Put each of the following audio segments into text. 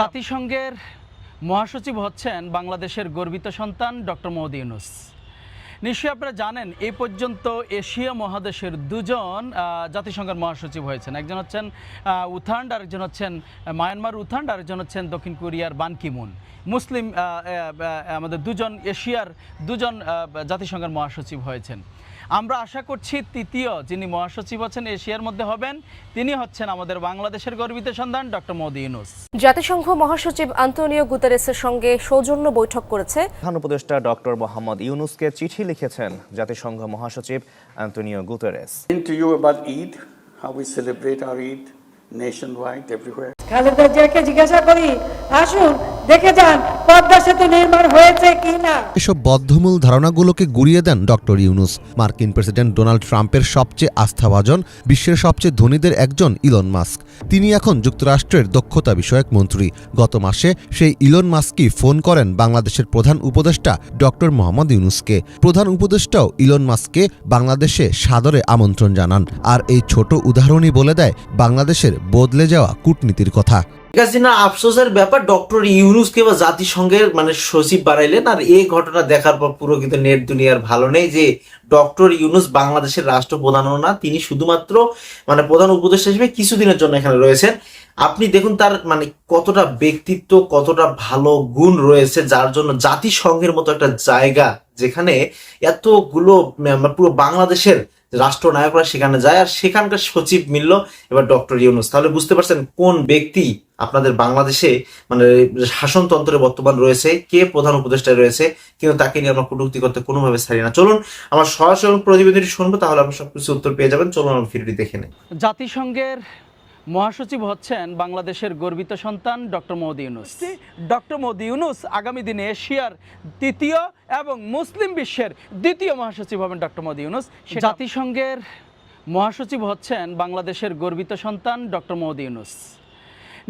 জাতিসংঘের মহাসচিব হচ্ছেন বাংলাদেশের গর্বিত সন্তান ডক্টর মোহাম্মদ ইউনুস। নিশ্চয়ই আপনারা জানেন এই পর্যন্ত এশিয়া মহাদেশের দুজন জাতিসংঘের মহাসচিব হয়েছেন। একজন হচ্ছেন উথান্ড, আরেকজন হচ্ছেন মায়ানমার উথান্ড, আরেকজন হচ্ছেন দক্ষিণ কোরিয়ার বান কিমুন মুসলিম আমাদের দুজন, এশিয়ার দুজন জাতিসংঘের মহাসচিব হয়েছেন। আমরা আশা করছি তৃতীয় যিনি মহাসচিব হচ্ছেন এশিয়ার মধ্যে হবেন তিনি হচ্ছেন আমাদের বাংলাদেশের গর্বিত সন্তান ডক্টর মোদি ইউনুস। জাতিসংঘ মহাসচিব আন্তোনিও গুতেরেসের সঙ্গে সৌজন্য বৈঠক করেছে। প্রধান উপদেষ্টা ডক্টর মোহাম্মদ ইউনুসকে চিঠি লিখেছেন জাতিসংঘ মহাসচিব Antonio Guterres. To you about Eid, how we celebrate our Eid nationwide, everywhere. Khaleda জিয়াকে জিজ্ঞাসা করি আসুন দেখে যান, পদ্মা সেতু নির্মাণ হয়েছে কি না এসব বদ্ধমূল ধারণাগুলোকে গুড়িয়ে দেন ডক্টর ইউনুস। মার্কিন প্রেসিডেন্ট ডোনাল্ড ট্রাম্পের সবচেয়ে আস্থাভাজন, বিশ্বের সবচেয়ে ধনীদের একজন ইলন মাস্ক। তিনি এখন যুক্তরাষ্ট্রের দক্ষতা বিষয়ক মন্ত্রী। গত মাসে সেই ইলন মাস্কই ফোন করেন বাংলাদেশের প্রধান উপদেষ্টা ডক্টর মোহাম্মদ ইউনুসকে। প্রধান উপদেষ্টাও ইলন মাস্ককে বাংলাদেশে সাদরে আমন্ত্রণ জানান। আর এই ছোট উদাহরণই বলে দেয় বাংলাদেশের বদলে যাওয়া কূটনীতির কথা। হাসিনা আফসোসের ব্যাপার, ডক্টর ইউনুসকে বা জাতিসংঘের মানে সচিব বাড়াইলেন আর এই ঘটনা দেখার পর পুরো কিন্তু নেট দুনিয়ার ভালো নেই যে ডক্টর ইউনুস বাংলাদেশের রাষ্ট্রপ্রধানও না, তিনি শুধুমাত্র মানে প্রধান উপদেষ্টা হিসেবে কিছুদিনের জন্য এখানে রয়েছেন। আপনি দেখুন তার মানে কতটা ব্যক্তিত্ব, কতটা ভালো গুণ রয়েছে, যার জন্য জাতিসংঘের মতো একটা জায়গা যেখানে এতগুলো মানে পুরো বাংলাদেশের রাষ্ট্রনায়করা সেখানে যায়, আর সেখানকার সচিব মিলল এবার ডক্টর ইউনুস। তাহলে বুঝতে পারছেন কোন ব্যক্তি আপনাদের বাংলাদেশে মানে শাসনতন্ত্রে বর্তমান রয়েছে কে প্রধান উপদেষ্টায় রয়েছে কিন্তু তাকে নিয়ে আমরা কটূক্তি করতে কোনোভাবে ছাড়ি না। চলুন আমার সরাসরি প্রতিবেদনটি শুনব তাহলে আপনি সবকিছু উত্তর পেয়ে যাবেন। চলুন আমার ভিডিওটি দেখে নেই। জাতিসংঘের মহাসচিব হচ্ছেন বাংলাদেশের গর্বিত সন্তান ডক্টর মোদি ইউনুস। ডক্টর মোদি ইউনুস আগামী দিনে এশিয়ার তৃতীয় এবং মুসলিম বিশ্বের দ্বিতীয় মহাসচিব হবেন ডক্টর মোদি ইউনুস। জাতিসংঘের মহাসচিব হচ্ছেন বাংলাদেশের গর্বিত সন্তান ডক্টর মোদি ইউনুস।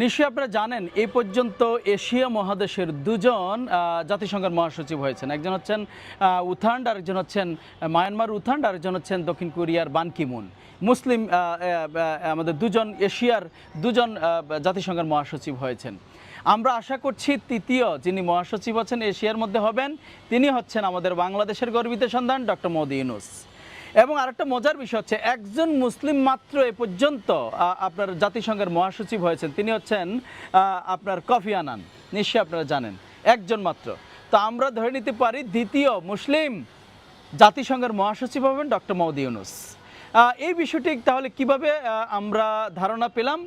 নিশ্চয়ই আপনারা জানেন এই পর্যন্ত এশিয়া মহাদেশের দুজন জাতিসংঘের মহাসচিব হয়েছেন। একজন হচ্ছেন উথান্ড আরেকজন হচ্ছেন মায়ানমার উথান্ড আরেকজন হচ্ছেন দক্ষিণ কোরিয়ার বান কিমুন মুসলিম আমাদের দুজন, এশিয়ার দুজন জাতিসংঘের মহাসচিব হয়েছেন। আমরা আশা করছি তৃতীয় যিনি মহাসচিব হচ্ছেন এশিয়ার মধ্যে হবেন, তিনি হচ্ছেন আমাদের বাংলাদেশের গর্বিত সন্ধান ডক্টর মোদি ইউনুস। এবং আরেকটা মজার বিষয় হচ্ছে, একজন মুসলিম মাত্র এ পর্যন্ত আপনার জাতিসংঘের মহাসচিব হয়েছেন। তিনি হচ্ছেন আপনার কফি আনান। নিশ্চয়ই আপনারা জানেন, একজন মাত্র। তো আমরা ধরে নিতে পারি, দ্বিতীয় মুসলিম জাতিসংঘের মহাসচিব হবেন ডক্টর মৌদি ইউনুস। এই বিষয়টি তাহলে কীভাবে আমরা ধারণা পেলাম?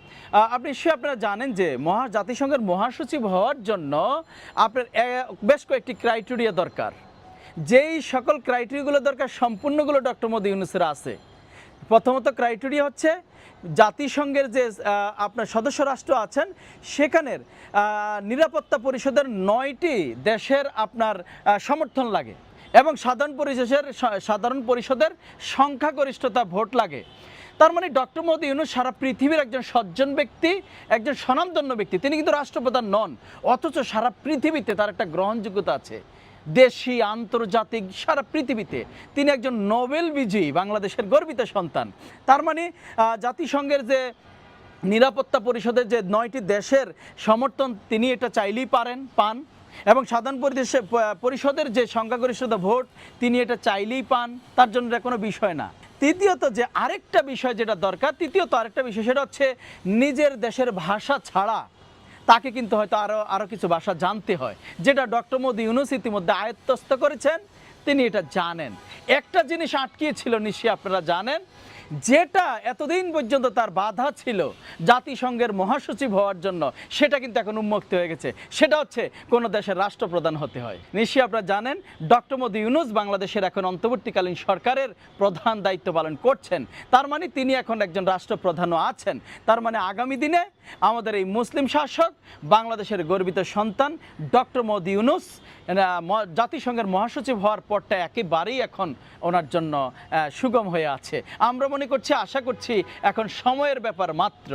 আপনি নিশ্চয়ই আপনারা জানেন যে, মহা, জাতিসংঘের মহাসচিব হওয়ার জন্য আপনার বেশ কয়েকটি ক্রাইটেরিয়া দরকার। যেই সকল ক্রাইটেরিয়াগুলো দরকার, সম্পূর্ণগুলো ডক্টর মোদি ইউনুসের আছে। প্রথমত ক্রাইটেরিয়া হচ্ছে, জাতিসংঘের যে আপনার সদস্য রাষ্ট্র আছেন, সেখানের নিরাপত্তা পরিষদের নয়টি দেশের আপনার সমর্থন লাগে এবং সাধারণ পরিষদের সাধারণ পরিষদের সংখ্যাগরিষ্ঠতা ভোট লাগে। তার মানে ডক্টর মোদী ইউনুস সারা পৃথিবীর একজন সজ্জন ব্যক্তি, একজন স্বনামধন্য ব্যক্তি। তিনি কিন্তু রাষ্ট্রপ্রধান নন, অথচ সারা পৃথিবীতে তার একটা গ্রহণযোগ্যতা আছে। দেশি, আন্তর্জাতিক, সারা পৃথিবীতে। তিনি একজন নোবেল বিজয়ী, বাংলাদেশের গর্বিত সন্তান। তার মানে জাতিসংঘের যে নিরাপত্তা পরিষদের যে নয়টি দেশের সমর্থন, তিনি এটা চাইলেই পারেন, পান। এবং সাধারণ পরিদেশে পরিষদের যে সংখ্যাগরিষ্ঠতা ভোট, তিনি এটা চাইলেই পান। তার জন্য এটা কোনো বিষয় না। তৃতীয়ত যে আরেকটা বিষয় যেটা দরকার, তৃতীয়ত আরেকটা বিষয় সেটা হচ্ছে, নিজের দেশের ভাষা ছাড়া তাকে কিন্তু হয়তো আরও আরও কিছু ভাষা জানতে হয়। যেটা ডক্টর মোদী ইউনুস ইতিমধ্যে আয়ত্তস্থ করেছেন, তিনি এটা জানেন। একটা জিনিস আটকিয়েছিল নিশ্চয়ই আপনারা জানেন যেটা এতদিন পর্যন্ত তার বাধা ছিল জাতিসংঘের মহাসচিব হওয়ার জন্য, সেটা কিন্তু এখন উন্মুক্ত হয়ে গেছে। সেটা হচ্ছে কোনো দেশের রাষ্ট্রপ্রধান হতে হয়। নিশ্চয়ই আপনারা জানেন, ডক্টর মোদি ইউনুস বাংলাদেশের এখন অন্তর্বর্তীকালীন সরকারের প্রধান দায়িত্ব পালন করছেন। তার মানে তিনি এখন একজন রাষ্ট্রপ্রধানও আছেন। তার মানে আগামী দিনে আমাদের এই মুসলিম শাসক, বাংলাদেশের গর্বিত সন্তান, ডক্টর মোদি ইউনুস জাতিসংঘের মহাসচিব হওয়ার পরটা একেবারেই এখন ওনার জন্য সুগম হয়ে আছে। আমরা মনে করছি, আশা করছি এখন সময়ের ব্যাপার মাত্র।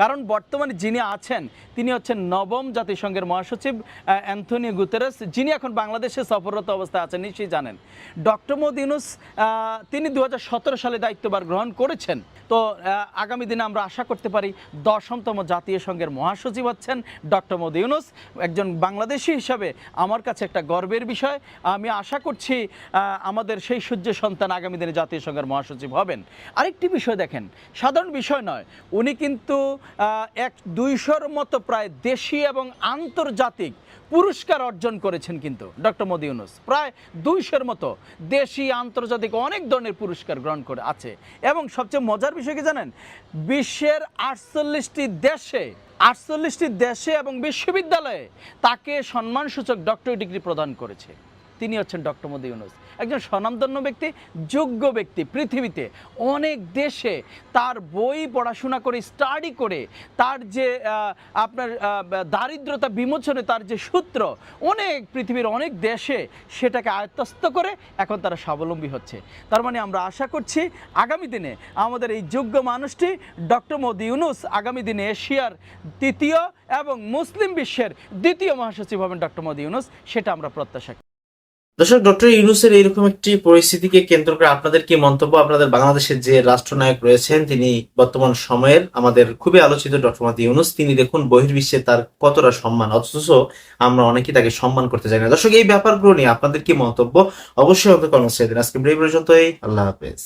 কারণ বর্তমানে যিনি আছেন, তিনি হচ্ছেন নবম জাতিসংঘের মহাসচিব অ্যান্থনি গুতেরেস, যিনি এখন বাংলাদেশে সফররত অবস্থায় আছেন, নিশ্চয়ই জানেন। ডক্টর মোদি তিনি দু হাজার সতেরো সালে দায়িত্বভার গ্রহণ করেছেন। তো আগামী দিনে আমরা আশা করতে পারি দশমতম জাতীয় সংঘের মহাসচিব হচ্ছেন ডক্টর মোদি ইউনুস, একজন বাংলাদেশি হিসাবে আমার কাছে একটা গর্বের বিষয়। আমি আশা করছি আমাদের সেই সূর্য সন্তান আগামী দিনে জাতীয় সংঘের মহাসচিব হবেন। আরেকটি বিষয় দেখেন, সাধারণ বিষয় নয়। উনি কিন্তু এক দুইশোর মতো প্রায় দেশি এবং আন্তর্জাতিক পুরস্কার অর্জন করেছেন কিন্তু, ডক্টর মোদি ইউনুস। প্রায় দুইশোর মতো দেশি আন্তর্জাতিক অনেক ধরনের পুরস্কার গ্রহণ করে আছে। এবং সবচেয়ে মজার বিষয় কি জানেন? বিশ্বের আটচল্লিশটি দেশে আটচল্লিশটি দেশে এবং বিশ্ববিদ্যালয়ে তাকে সম্মানসূচক ডক্টর ডিগ্রি প্রদান করেছে। তিনি হচ্ছেন ডক্টর মোদি ইউনুস। একজন স্বনামধন্য ব্যক্তি, যোগ্য ব্যক্তি পৃথিবীতে, অনেক দেশে তার বই পড়াশোনা করে স্টাডি করে, তার যে আপনার দারিদ্রতা বিমোচনে তার যে সূত্র, অনেক পৃথিবীর অনেক দেশে সেটাকে আয়ত্তস্থ করে এখন তারা স্বাবলম্বী হচ্ছে তার মানে আমরা আশা করছি আগামী দিনে আমাদের এই যোগ্য মানুষটি ডক্টর মোদি ইউনুস আগামী দিনে এশিয়ার তৃতীয় এবং মুসলিম বিশ্বের দ্বিতীয় মহাসচিব হবেন ডক্টর মোদি ইউনুস, সেটা আমরা প্রত্যাশা। দর্শক, ডক্টর ইউনুসের এইরকম একটি পরিস্থিতিকে কেন্দ্র করে আপনাদের কি মন্তব্য? আপনাদের বাংলাদেশের যে রাষ্ট্রনায়ক রয়েছেন, তিনি বর্তমান সময়ের আমাদের খুবই আলোচিত ডক্টর মাদি ইউনুস। তিনি দেখুন, বহির্বিশ্বে তার কতটা সম্মান। অথচ আমরা অনেকেই তাকে সম্মান করতে চাই না। দর্শক, এই ব্যাপারগুলো নিয়ে আপনাদের কি মন্তব্য? অবশ্যই আমাদের কর্মসূচি আজকে এই পর্যন্তই। আল্লাহ হাফেজ।